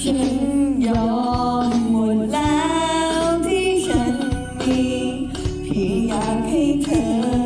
ฉันยอมหมดแล้วที่ฉันมีเพียงอยากให้เธอ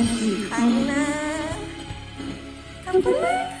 อีกครั้งนะ ขอบคุณมา